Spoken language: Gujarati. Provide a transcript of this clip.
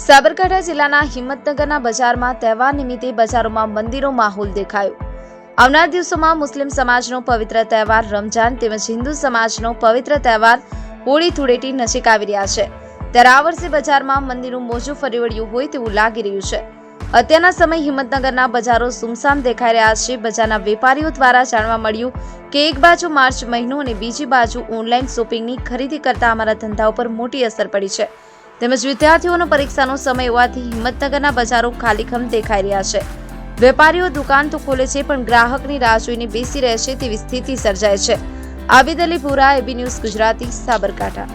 સાબરકાંઠા જિલ્લાના હિંમતનગરના બજારમાં તહેવાર નિમિત્તે બજારોમાં મંદિરો માહોલ દેખાયો. આવનાર દિવસોમાં મુસ્લિમ સમાજનો પવિત્ર તહેવાર રમજાન તેમજ હિન્દુ સમાજનો પવિત્ર તહેવાર હોળી ધૂળેટી નજીક આવી રહ્યા છે. ત્યારે આ વર્ષે બજારમાં મંદિરનું મોજું ફરી વળ્યું હોય તેવું લાગી રહ્યું છે. અત્યારના સમય હિંમતનગરના બજારો સુમસામ દેખાઈ રહ્યા છે. બજારના વેપારીઓ દ્વારા જાણવા મળ્યું કે એક બાજુ માર્ચ મહિનો અને બીજી બાજુ ઓનલાઈન શોપિંગની ખરીદી કરતા અમારા ધંધા ઉપર મોટી અસર પડી છે. તેમજ વિદ્યાર્થીઓનો પરીક્ષાનો સમય હોવાથી હિંમતનગરના બજારો ખાલીખમ દેખાઈ રહ્યા છે. વેપારીઓ દુકાન તો ખોલે છે, પણ ગ્રાહકની રાહ જોઈને બેસી રહે છે તેવી સ્થિતિ સર્જાય છે. આબિદ અલી પુરા એબી ન્યૂઝ ગુજરાતી, સાબરકાંઠા.